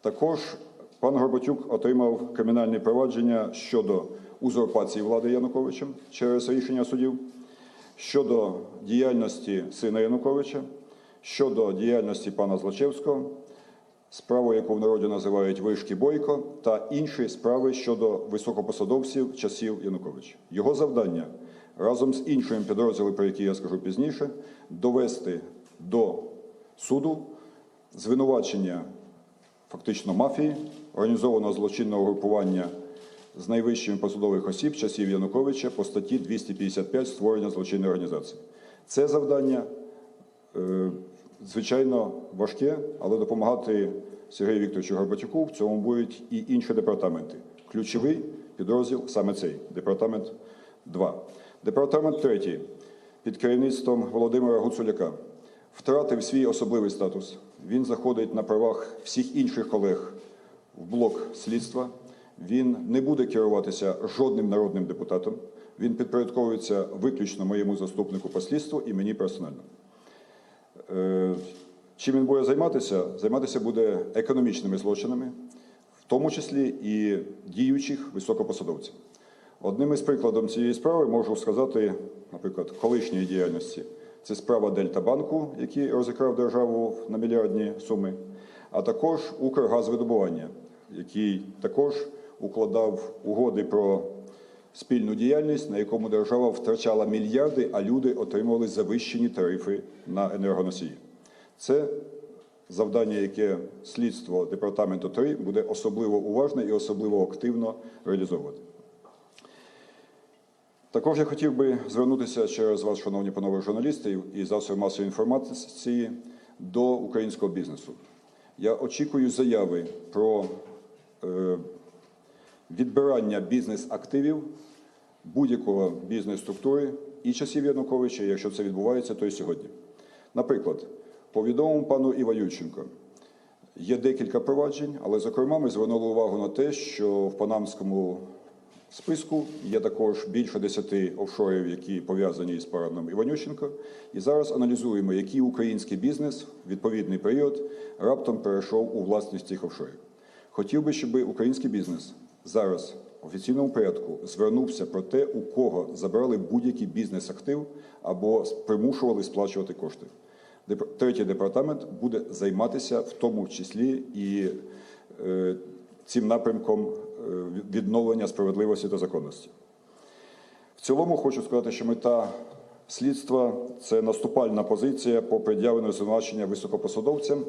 Також пан Горбатюк отримав кримінальне провадження щодо узурпації влади Януковичем через рішення судів, щодо діяльності сина Януковича, щодо діяльності пана Злочевського, справу, яку в народі називають вишки Бойко, та інші справи щодо високопосадовців часів Януковича. Його завдання разом з іншими підрозділами, про які я скажу пізніше, довести до суду звинувачення фактично мафії, організованого злочинного групування з найвищими посадових осіб часів Януковича по статті 255 створення злочинної організації. Це завдання е, звичайно важке, але допомагати Сергію Вікторовичу Горбатюку в цьому будуть і інші департаменти. Ключовий підрозділ саме цей департамент 2. Департамент 3 під керівництвом Володимира Гуцуляка втратив свій особливий статус. Він заходить на правах всіх інших колег в блок слідства. Він не буде керуватися жодним народним депутатом. Він підпорядковується виключно моєму заступнику по слідству і мені персонально. Е, Чим він буде займатися? Займатися буде економічними злочинами, в тому числі і діючих високопосадовців. Одним із прикладів цієї справи можу сказати, наприклад, колишньої діяльності. Це справа Дельтабанку, який розікрав державу на мільярдні суми, а також Укргазвидобування, який також укладав угоди про спільну діяльність, на якому держава втрачала мільярди, а люди отримували завищені тарифи на енергоносії. Це завдання, яке слідство департаменту 3 буде особливо уважно і особливо активно реалізовувати. Також я хотів би звернутися через вас, шановні панове журналісти і засоби масової інформації, до українського бізнесу. Я очікую заяви про е, відбирання бізнес-активів будь-якого бізнес-структури і часів Януковича, якщо це відбувається, то і сьогодні. Наприклад, по відомому пану Іванюченко є декілька проваджень, але зокрема ми звернули увагу на те, що в панамському списку є також більше десяти офшорів, які пов'язані з парадом Іванющенко. І зараз аналізуємо, який український бізнес в відповідний період раптом перейшов у власність цих офшорів. Хотів би, щоб український бізнес зараз в офіційному порядку звернувся про те, у кого забрали будь-який бізнес-актив або примушували сплачувати кошти. Третій департамент буде займатися в тому числі і е, цим напрямком відновлення справедливості та законності. В цілому хочу сказати, що мета слідства це наступальна позиція по пред'явленню звинувачення високопосадовцям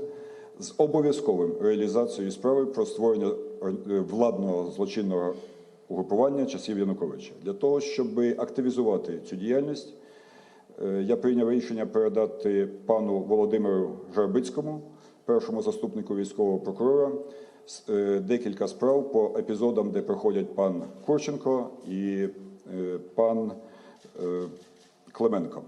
з обов'язковим реалізацією справи про створення е, владного злочинного угрупування часів Януковича для того, щоб активізувати цю діяльність. Е, Я прийняв рішення передати пану Володимиру Жарбицькому, першому заступнику військового прокурора, е, декілька справ по епізодам, де проходять пан Курченко і е, пан е, Клименко.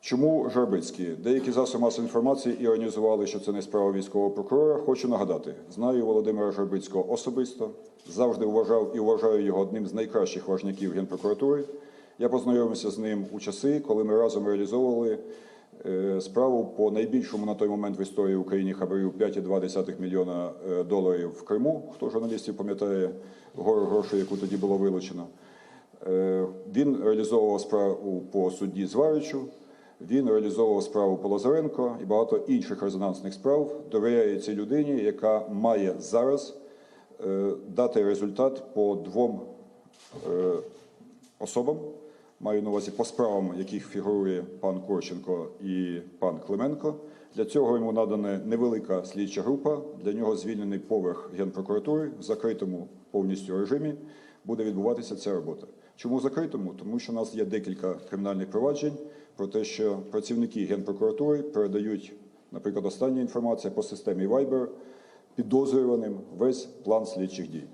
Чому Жарбицький? Деякі засоби масової інформації іронізували, що це не справа військового прокурора. Хочу нагадати, знаю Володимира Жарбицького особисто, завжди вважав і вважаю його одним з найкращих важняків Генпрокуратури. Я познайомився з ним у часи, коли ми разом реалізовували е, справу по найбільшому на той момент в історії України хабарю 5,2 мільйона е, доларів в Криму. Хто журналістів пам'ятає гору грошей, яку тоді було вилучено? Е, Він реалізовував справу по судді Зваричу, він реалізовував справу по Лазаренко і багато інших резонансних справ. Довіряє цій людині, яка має зараз е, дати результат по двом е, особам. Маю на увазі по справам, яких фігурує пан Корченко і пан Клименко. Для цього йому надана невелика слідча група. Для нього звільнений поверх генпрокуратури в закритому повністю режимі буде відбуватися ця робота. Чому закритому? Тому що у нас є декілька кримінальних проваджень про те, що працівники генпрокуратури передають, наприклад, остання інформація по системі Viber підозрюваним весь план слідчих дій.